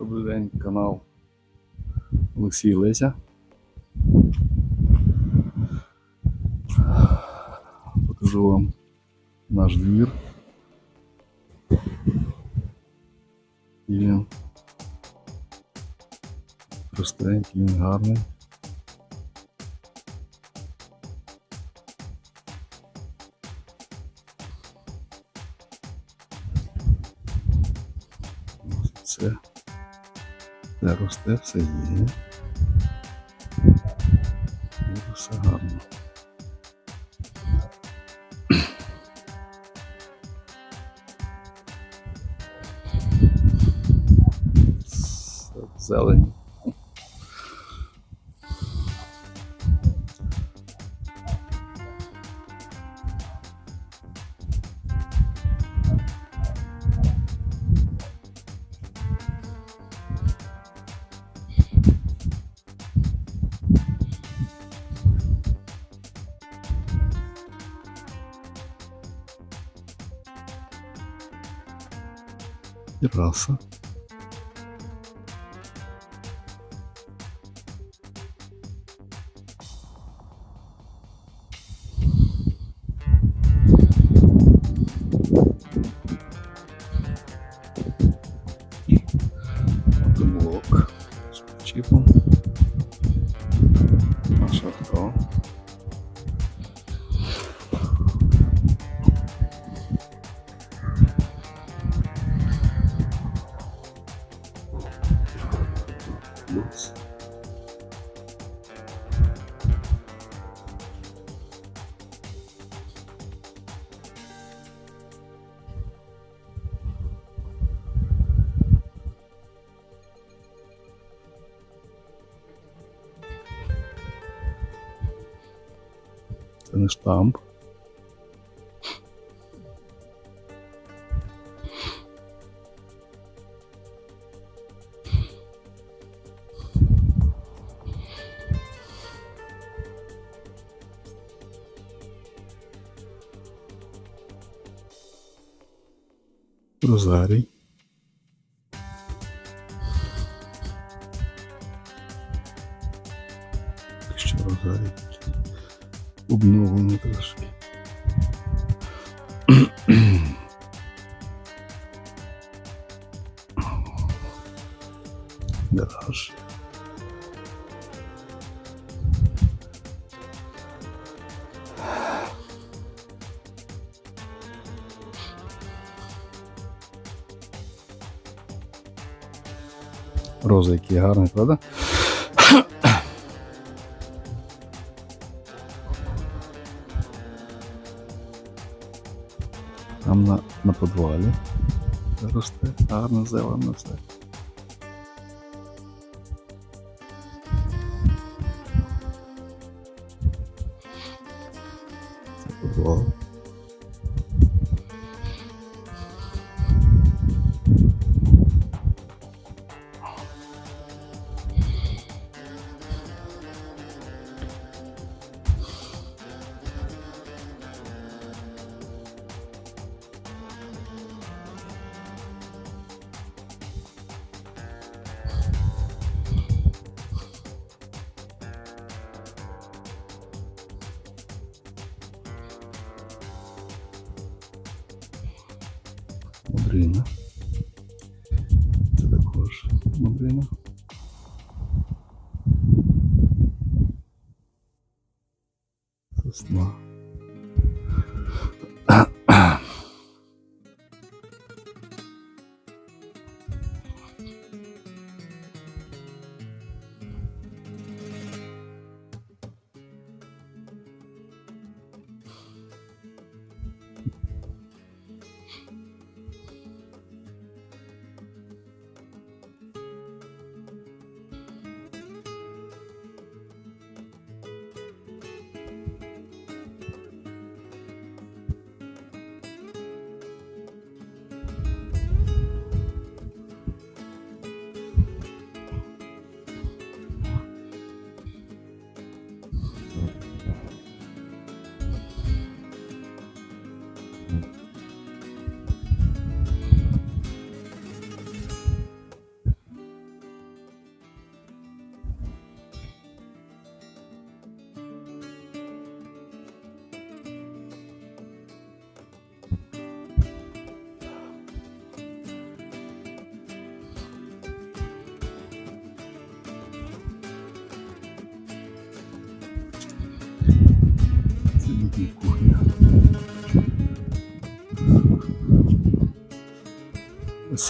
Добрий день, канал Олексій Леся. Покажу вам наш двір. І він простенький, він гарний. Це росте, все є. І все гарно. Все в Зелені. Не штамп. Розарій. Ще розарій такий. Обновлений трошки. Гараж. Роза, який гарний, правда? Там на, на подвалі росте, гарно зелено все.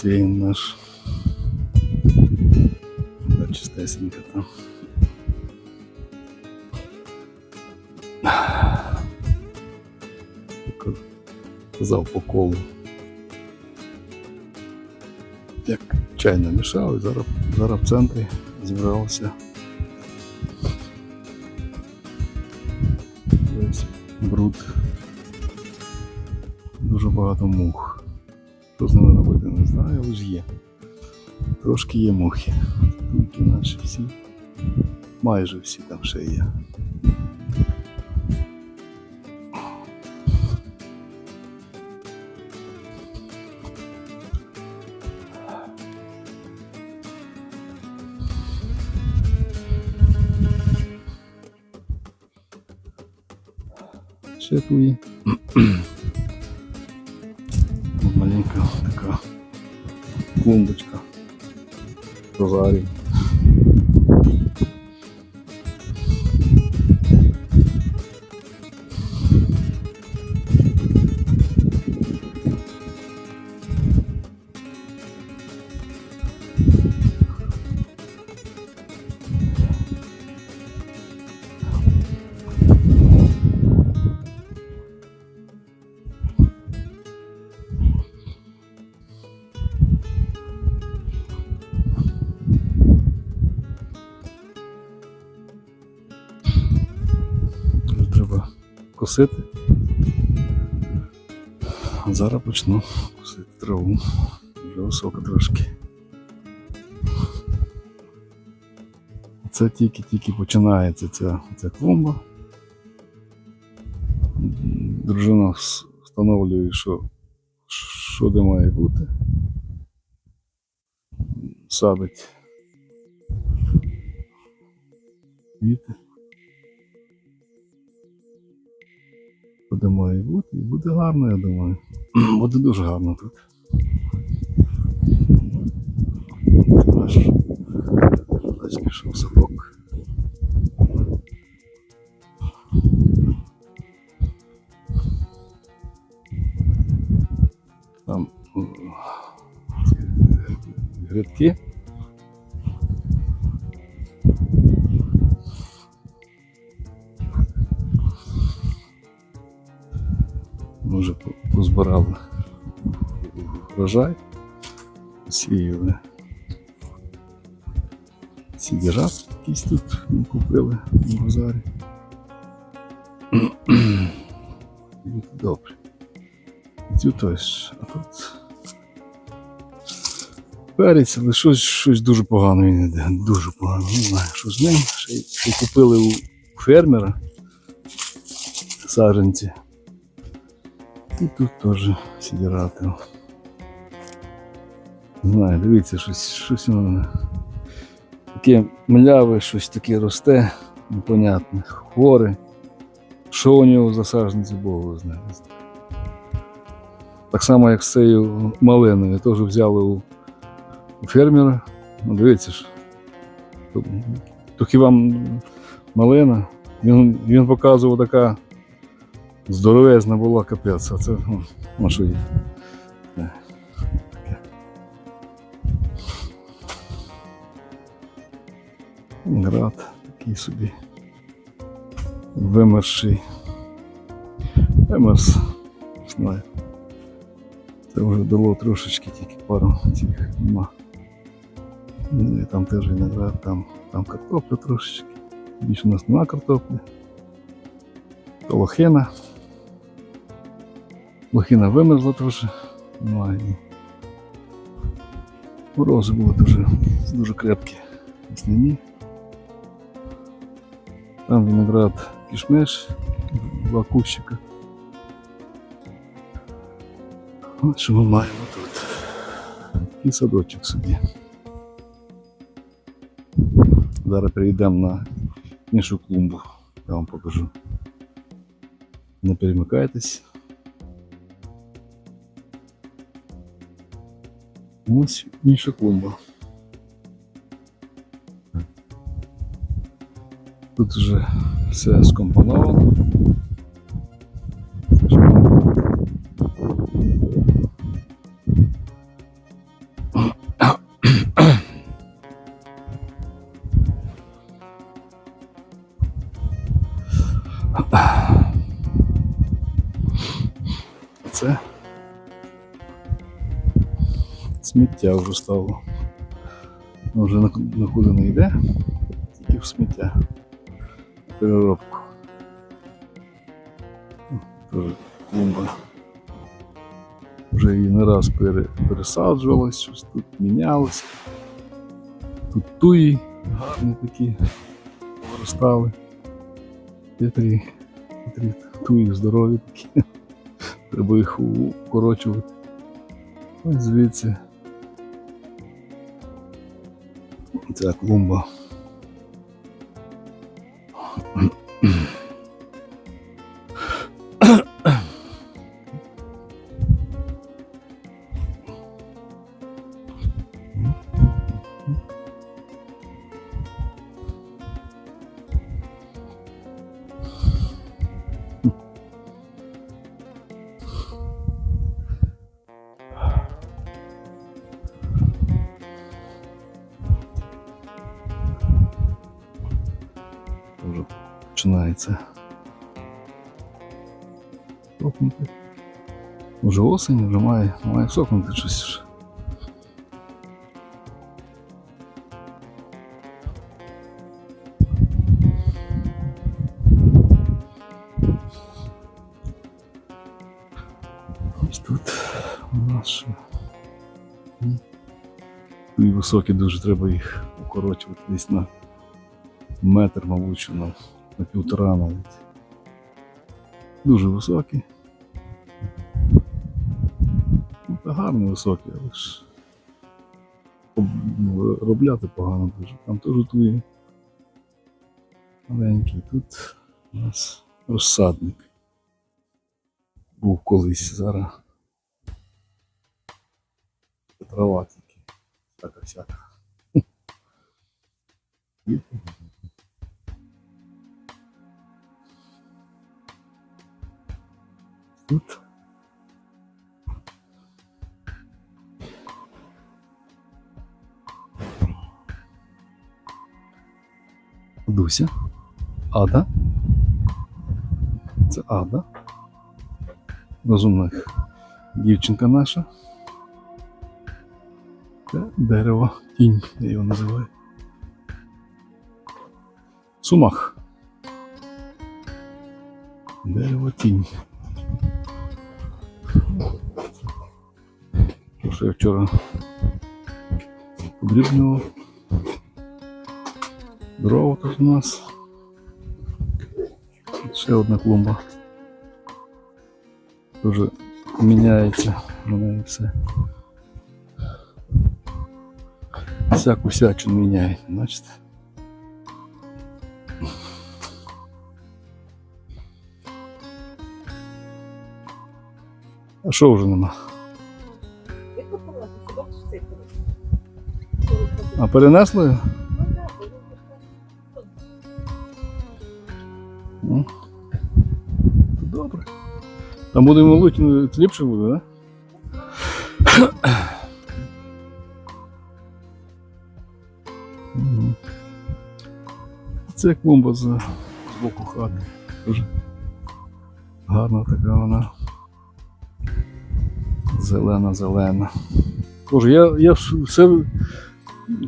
Басейн наш. Да, чистесенько там. Казав по колу. Як чай намішав, і зараз, зараз в центрі зібралося. Весь бруд. Дуже багато мух. Що з ними знаю, але є. Трошки є мухи. Тільки наші всі. Майже всі там ще є. Ще твої. Клумбочка. Розарій. Косити. Зараз почну косити траву. Вже висока трошки. Це тільки-тільки починається ця, ця клумба. Дружина встановлює, що, що де має бути. Садить квіти. Буде має бути і буде гарно, я думаю. Буде дуже гарно тут. Аж десь пішов сапок. Там ці грядки. Позбирали врожай, сіяли. Сідіжат якийсь тут ми купили на базарі. Добре. Цю теж, а тут перець, але щось, щось дуже погано він іде. Дуже погано. Не знаю, що з ним. Ще й купили у фермера саджанці. І тут теж сідірати. Знаю, дивіться, щось, щось воно таке мляве, щось таке росте, непонятне, хворе. Що у нього за Богу знає. Так само, як з цією малиною, теж взяли у, у фермера. Ну, дивіться ж. То хіба малина? Він, він показував така здоровезна була капець, це ну, що є. Град такий собі вимерший. Вимерз, знаю. Це вже дало трошечки тільки пару цих нема. Ну, і там теж виноград, там, там картопля трошечки. Більше у нас нема картоплі. То лохина. Лохина вимерзла теж. Немає. Морози були дуже, дуже крепкі. Весняні. Там виноград кішмеш, два кущика. От що ми маємо тут. І садочок собі. Зараз перейдемо на іншу клумбу. Я вам покажу. Не перемикайтесь. Ось інша клумба. Тут вже все скомпоновано. Ah. Сміття вже стало. Ну, Вже нікуди не йде, тільки в сміття. Переробку. Тоже клумба. Вже її не раз пере, пересаджувалось, щось тут мінялося. Тут туї гарні такі виростали. Хитрі, хитрі туї здорові такі. Треба їх укорочувати. Ось звідси. Ця клумба. Вже починається. Сохнути. Вже осінь, вже має, має сохнути щось. Ось тут. М. І високі дуже треба їх укорочувати десь на метр, мабуть, на, на півтора навіть. Дуже високі. Ну, та гарно високі, але ж ну, робляти погано дуже. Там теж тує. Маленький. Тут у нас розсадник. Був колись зараз. Трава тільки. Всяка всяка. Тут. Дуся. Ада. Це Ада. Розумна дівчинка наша. Це дерево тінь, я його називаю. Сумах. Дерево тінь. То, що я вчора подрібнював. Дрова тут у нас. Ще одна клумба. Дуже міняється на неї все. Всяку всячину міняє, бачите? А що вже нема? А перенесли? Ну, то добре. Там будемо луть, ну, ліпше буде? Мгм. Це клумба з боку хати. Дуже гарна така вона. Зелена, зелена. Боже, я, я все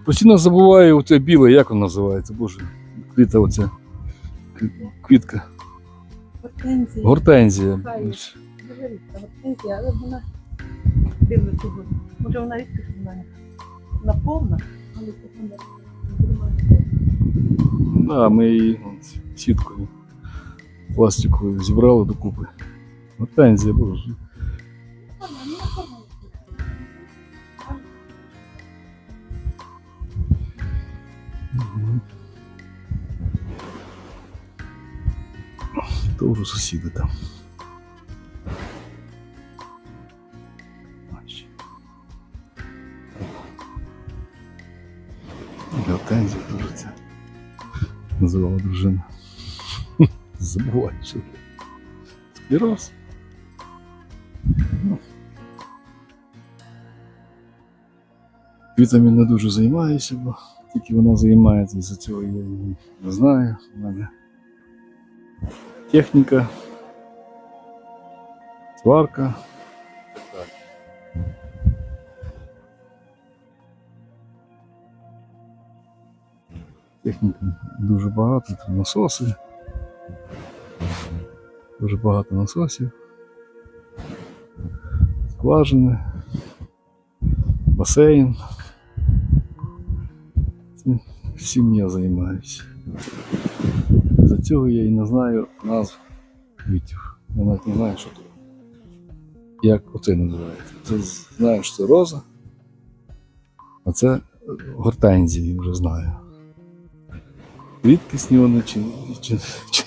постійно забуваю оце біле, як воно називається, боже. Квіта оця. Квітка. Гортензія. Гортензія. Гортензія, але вона дивно цього. Може вона рідко знає. Вона повна, але вона. Да, ми її сіткою пластиковою зібрали докупи. Гортензія, боже. Вже сусіди там. Гортензія дуже це. Називала дружина. Забувай, що. Склероз. Ну. Не дуже займаюся, бо тільки вона займається, із-за цього я не знаю. У мене техника, сварка. техника, дуже багато, тут насоси. Дуже багато насосів, скважини, басейн. Всім я займаюся. За цього я і не знаю назв квітів. Я навіть не знаю, що це. Як оце називається. Це знаю, що це роза, а це гортензії вже знаю. Рідкісні вони чи, чи, чи,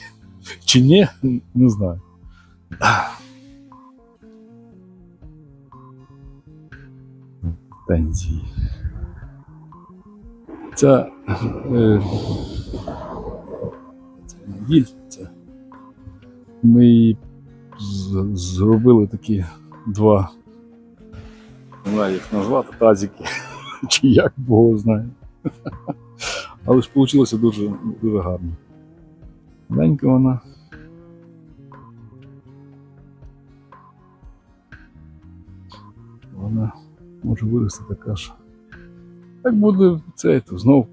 чи ні, не знаю. Гортензії. Ця е, це це ми зробили такі два, не знаю, як назвати, тазики, чи як Бог знає. Але ж вийшло дуже, дуже гарно. Маленька вона. Вона може вирости така ж. Як буде це, то знов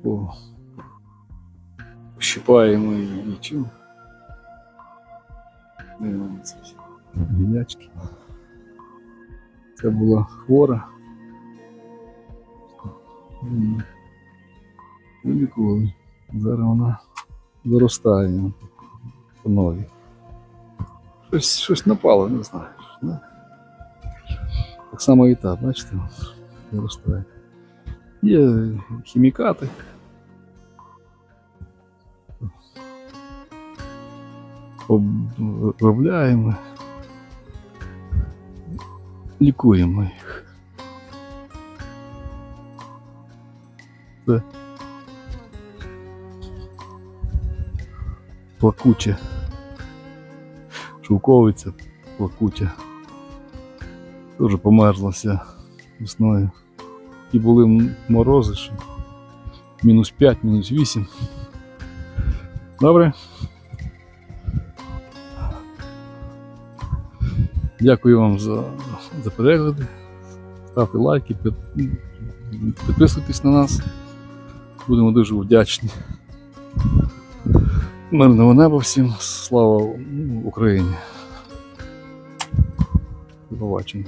її і чим. Дивимося. Це була хвора. Вилікували. Зараз вона заростає по новій. Щось, щось напало, не знаю. Так само і та, бачите, заростає. Є хімікати. Обробляємо. Лікуємо їх. Це плакуче. Шовковиця плакуча. Теж померзлася весною. І були морози, що мінус 5, мінус 8. Добре. Дякую вам за, за перегляди. Ставте лайки, підписуйтесь на нас. Будемо дуже вдячні. Мирного неба всім. Слава Україні. До побачення.